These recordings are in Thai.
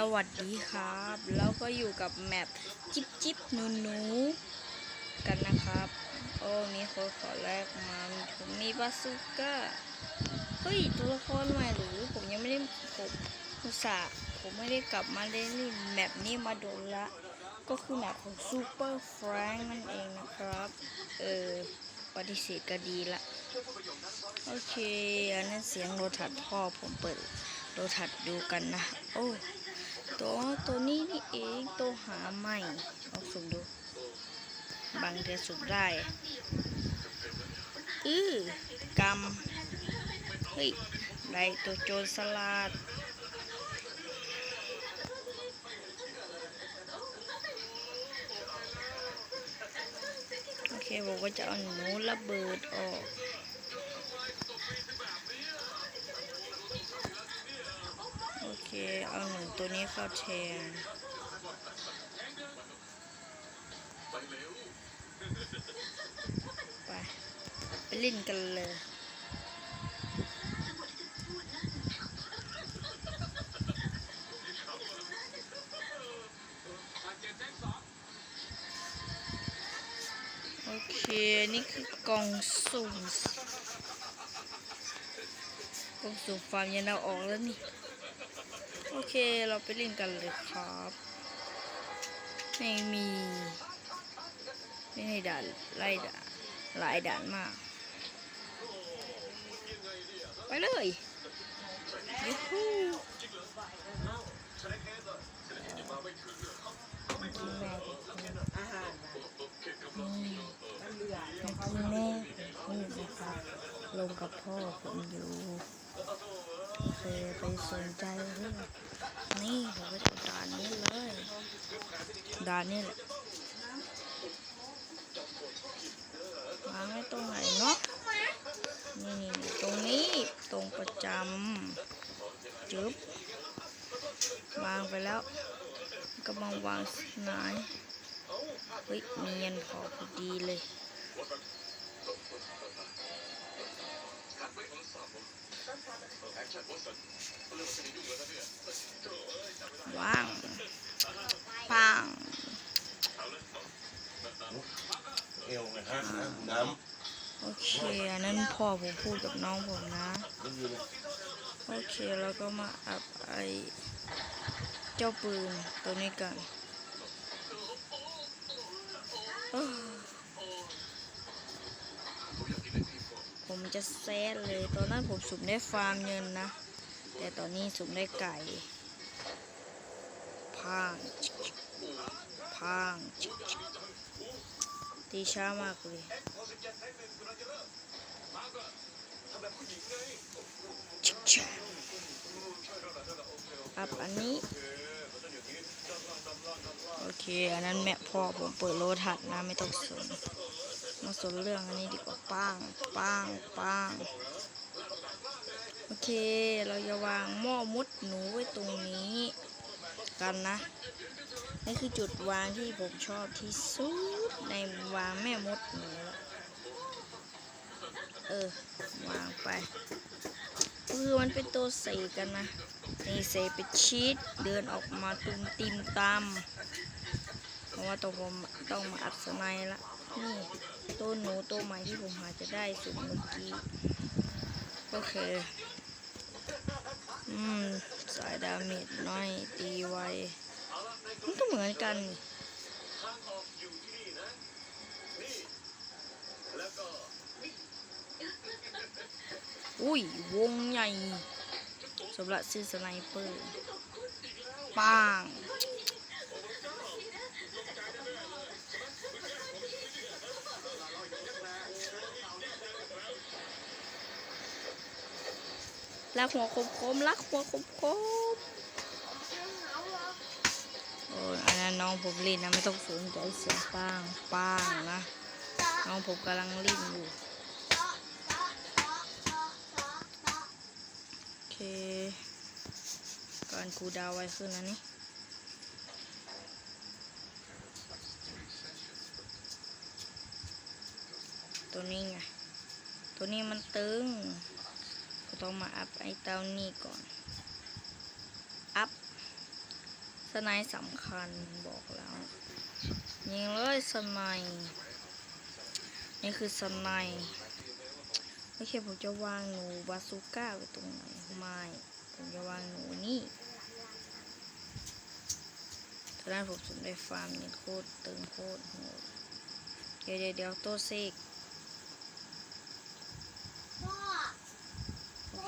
สวัสดีครับ แล้วก็อยู่กับแมปจิ๊บจิ๊บหนูหนูกันนะครับ โอ้มีคนขอแลกมาผมมีบาซูก้าเฮ้ยตัวละครใหม่หรือ ผมยังไม่ได้ผมอุตส่าห์ผมไม่ได้กลับมาเล่นแมปนี้มาโดนละ ก็คือแมปของซูเปอร์แฟรงนั่นเองนะครับ เออปฏิเสธก็ดีละ โอเค อันนั้นเสียงโรทัดพ่อผมเปิดโรทัดดูกันนะ โอ้ ตัวตัวนี้นี่เองตัวหาใหม่ลองสุ่มดู บางเดือนสุ่มได้อือกำเฮ้ยได้ตัวโจรสลัดโอเคผมก็จะเอาหนูระเบิดออก โอ เอาหนูตัวนี้เข้าแทนไป ไปเล่นกันเลยโอเค นี่คือกล่องสุ่มกล่องสุ่มฟาร์มยันเราออกแล้วนี่ โอเคเราไปเล่นกันเลยครับไม่มีไม่ให้ด่านไล่ด่านหลายด่านมาก ไปเลยยูฮูกินแม่อาหารนี่มันเหลือกินแม่นี่นะครับลงกับพ่อผมอยู่โอ เคไปสนใจเรื่องนี่ผมก็จะด่านนี้เลยด่านนี้แหละวางไว้ตรงไหนเนาะนี่นี่ตรงนี้ตรงประจำจึ๊บวางไปแล้วก็มาวางไหนเฮ้ยเนียนพอพอดีเลย ว่างปังเอวนะฮะน้โอเคอันนั้นพ่อผมพูดกับน้องผมนะำก็คือโอเคแล้วก็มาอัพไอเจ้าปืนตัวนี้กันโอ้ ผมจะแซดเลย ตอนนั้นผมสุ่มได้ฟาร์มเงินนะ แต่ตอนนี้สุ่มได้ไก่พางพางตีช้ามากเลยอัพอันนี้ โอเค อันนั้นแม่พ่อผมเปิดโลทัดนะ ไม่ต้องสน มาสนเรื่องอันนี้ดีกว่าป้างป้างป้างโอเค เราจะวางหม้อมุดหนูไว้ตรงนี้กันนะ นี่คือจุดวางที่ผมชอบที่สุดในวางแม่มดหนูละเออ วางไป คือมันเป็นตัวเสกกันนะ นี่เสกเป็นชีสเดินออกมาตุมติมตามเพราะว่าตัวผมต้องมาอัดสไนละนี่ ตัวหนูตัวใหม่ที่ผมหาจะได้สุดเมื่อกี้ โอเค อืม สายดาเมจน้อย ตีไว มันก็เหมือนกันอุ้ย วงใหญ่สำหรับซื้อสไนเปอร์ ปัง ลักหัวคมคมๆลักหัวคมคมโอ้ยอันนั้นน้องผมเล่นนะไม่ต้องสนใจเสียงปังปังนะน้องผมกำลังเล่นอยู่โอเคการคูดาวไวขึ้นนะนี่ตัวนี้ไงตัวนี้มันตึง ต้องมาอัพไอ้เต้านี่ก่อน อัพไนด์สำคัญบอกแล้วยิงเลยสไนด์นี่คือสไนด์โอเคผมจะวางหนูบาซูก้าไว้ตรงไหนไม่ผมจะวางหนูนี่ตอนนั้นผมสนได้ฟาร์มเนี่ยโคตรตึงโคตรโหดเดี๋ยวเดี๋ยวเดี๋ยวโตเซก พ่อ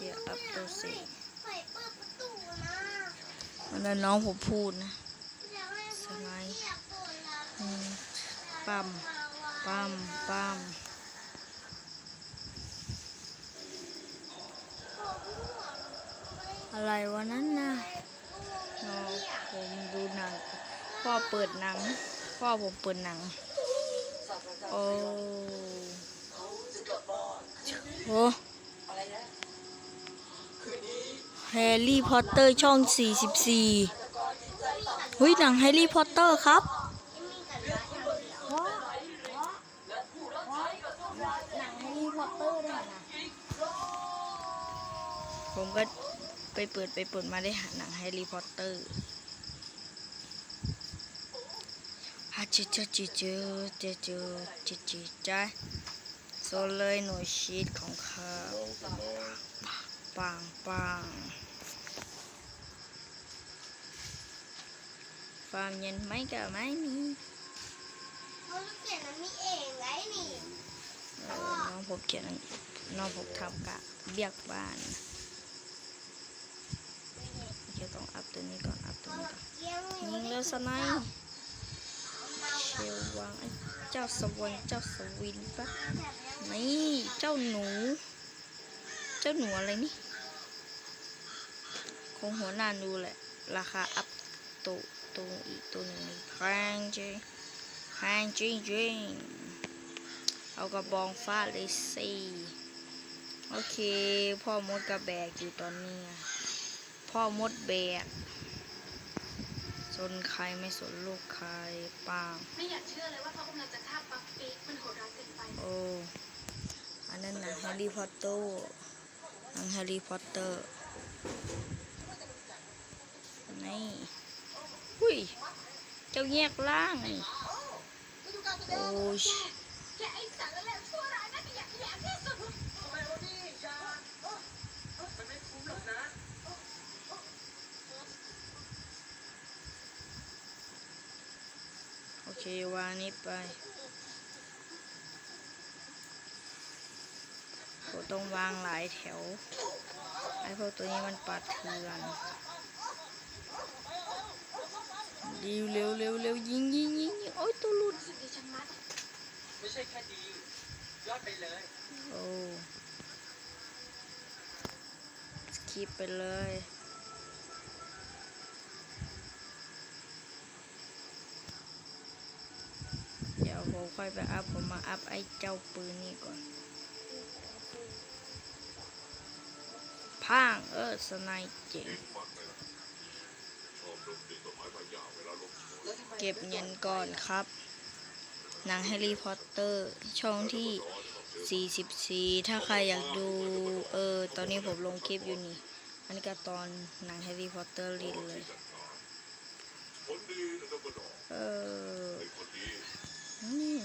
โอเคอัพโตเซกไปเปิดประตูนะวันนั้นน้องผมพูดนะอยากให้สไนด์เรียกคนละอืมปั๊มปั๊มปั๊มอะไรวะนั้นนะนอผมดูหนัง พ่อเปิดหนัง พ่อผมเปิดหนัง โอ้โห แฮร์รี่พอตเตอร์ช่อง 44เฮ้ยหนังแฮร์รี่พอตเตอร์ครับมีกันละอย่างเดียวหนังแฮร์รี่พอตเตอร์ได้นะผมก็ไปเปิดไปเปิดมาได้หาหนังแฮร์รี่พอตเตอร์ฮาจิเจอจิเจอเจอเจอจิจิจ้าโซเลยหน่วยชีตของข้าน้องสน้อยปัง ปังฟาร์มเย็นไหมก็ไม่มีเขาจะเขียนอันนี้เองไงนี่เออน้องผมเขียนน้องผมทำกะเบียกบ้านโอเคต้องอัพตัวนี้ก่อนอัพตัวนี้ก่อนเกี้ยงยิงเรือสไนป์เชลวางไอ้เจ้าสวินเจ้าสวินปะนี่เจ้าหนู เจ้าหนูอะไรนี่คงหัวหน้าดูแหละราคาอัพตัว ตัวอีกตัวหนึ่งนี่แพงจริงแพงจริงจริงเอากระบองฟาดเลยสิโอเค พ่อมดกระแบกอยู่ตอนนี้อะพ่อมดแบกสนใครไม่สนลูกใครปังไม่อยากเชื่อเลยว่าเขากำลังจะฆ่าปักปีกมันโหดร้ายเกินไปโอ้อันนั้นหนังแฮร์รี่พอตเตอร์หนังแฮร์รี่พอตเตอร์นี่ หุยเจ้าแยกล่างนี่โอ้ยกล้างที่สุดโอเควางนี้ไปโหต้องวางหลายแถว ไอ้พวกตัวนี้มันปัดเถื่อน เร็วเร็วเร็วเร็วยิงยิงยิงยิงโอ้ยตัวหลุดรู้สึกดีจังมัดไม่ใช่แค่ดียอดไปเลยโอ้สคิปไปเลยเดี๋ยวผมค่อยไปอัพผมมาอัพไอ้เจ้าปืนนี่ก่อนพังเออสไนด์เจ๋ง เก็บเงินก่อนครับหนังแฮร์รี่พอตเตอร์ช่องที่ 44 ถ้าใครอยากดู เออ ตอนนี้ผมลงคลิปอยู่นี่ อันนี้ก็ตอนหนังแฮร์รี่พอตเตอร์ลินเลย เออ นี่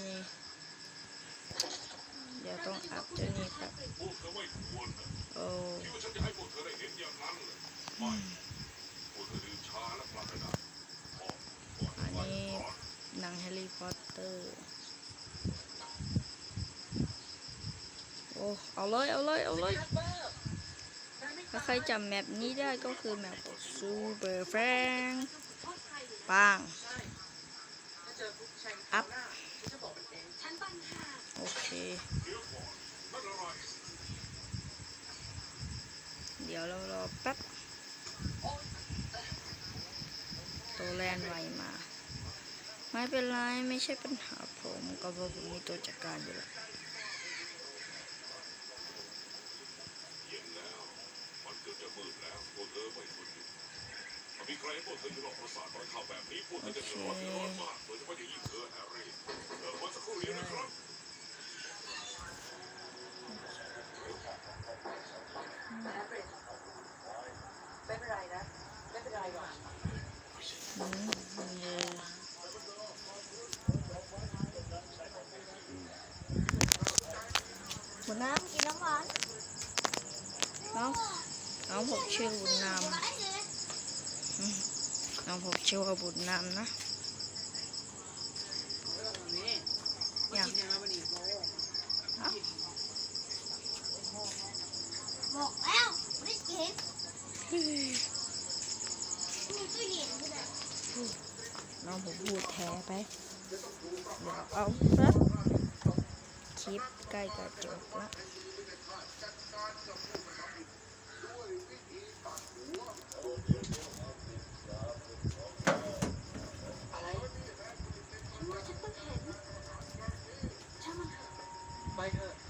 เดี๋ยวต้องอัพตัวนี้แบบพวกเธอไม่ครนะโอ้อได้เห็นอย่างนั้นเลยไม่ นี่หนังแฮร์รี่พอตเตอร์ โอ้ เอาเลย เอาเลย เอาเลย ถ้าใครจำแมปนี้ได้ก็คือแมปซูเปอร์แฟงปังอัพ โอเค เดี๋ยวเรารอแป๊บ ตัวแลนไวมา ไม่เป็นไร ไม่ใช่ปัญหาผมก็เพราะผมมีตัวจัดการอยู่แล้วเย็นแล้วมันเกือบจะมืดแล้วพวกเธอไม่ควรอยู่ถ้ามีใครให้พวกเธออยู่นอกปราสาทตอนเข้าแบบนี้พวกเธอจะเดือดร้อนเดือดร้อนมากโดยเฉพาะอย่างยิ่งเธอแฮร์รี่เออวันสักครู่นี้นะครับไม่เป็นไรนะ ไม่เป็นไรหรอก อืมเย้ บุญน้ำกินน้ำหวานน้องน้องผมชื่อบุญนำไว้เลยน้องผมชื่อว่าบุญนำนะนี่มากินยังไงวันนี้โมบอกแล้วไม่เก็บมีตู้เย็นด้วยนะน้องผมพูดแท้ไปเดี๋ยวเอาแป๊บค ลิปใกล้จะจบละอะไรฉันว่าฉันต้องเห็นช่างมันเถอะไปเถอะ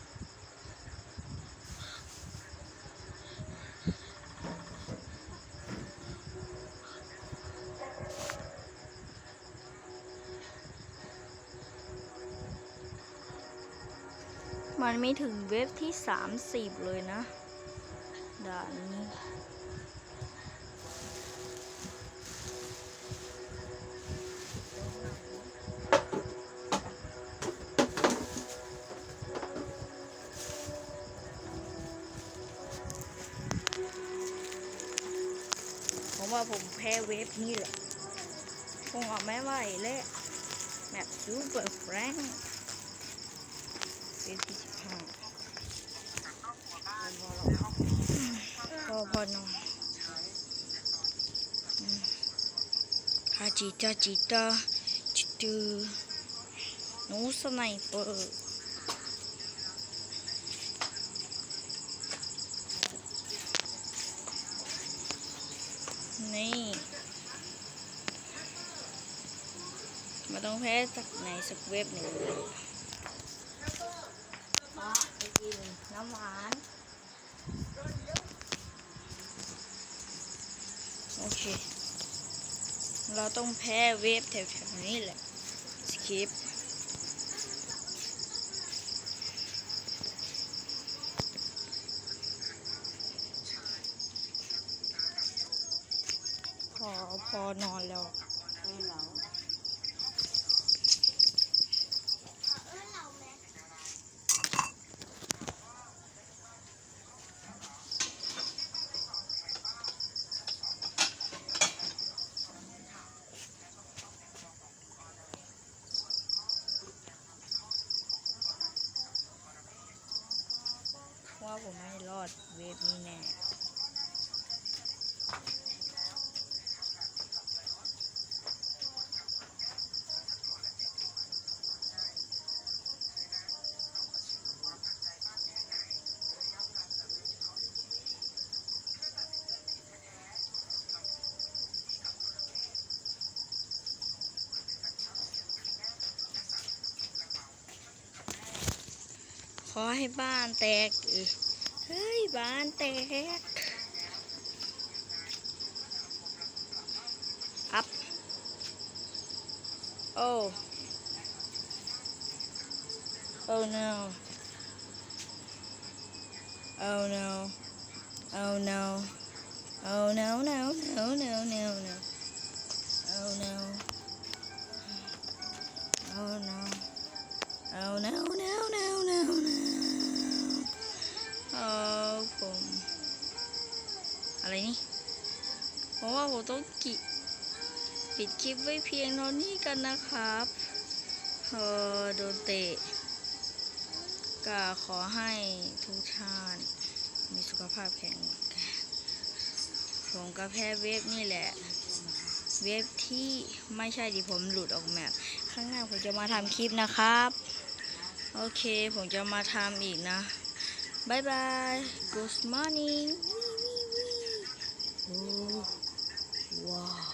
มันไม่ถึงเว็บที่ 30 เลยนะ ด่านนี้ผมว่าผมแพ้เวฟนี่แหละคงออกไม่ไหวเลยแบบซูเปอร์แฟรงค์ฟที่สิบห้าพ อนอนฮาจิตาจิตาจิตูหนูสไนเปอร์นี่มาต้องแพ้จากไหนสักเว็บหนึ่งเลยป้าไปกินน้ำหวาน โอเค เราต้องแพ้เว็บแถวๆนี้แหละ สกิปพอพอนอนแล้ว อให้บ้านแตกอีกเฮ้ย บ้านแตก อัพ โอ้ Oh no. Oh no. Oh no. Oh no, no, no, no, no, no. Oh no. Oh no. Oh no, no, no, no, no. เออผมอะไรนี่เพราะว่าผมต้องกิปิดคลิปไว้เพียงเท่านี้กันนะครับเออโดนเตะก็ขอให้ทุกท่านมีสุขภาพแข็งแรงผมก็แพ้เวฟนี่แหละ เวฟที่ไม่ใช่ที่ผมหลุดออกแมปข้างหน้าผมจะมาทำคลิปนะครับ โอเค ผมจะมาทำอีกนะบายบาย good morning ว้าว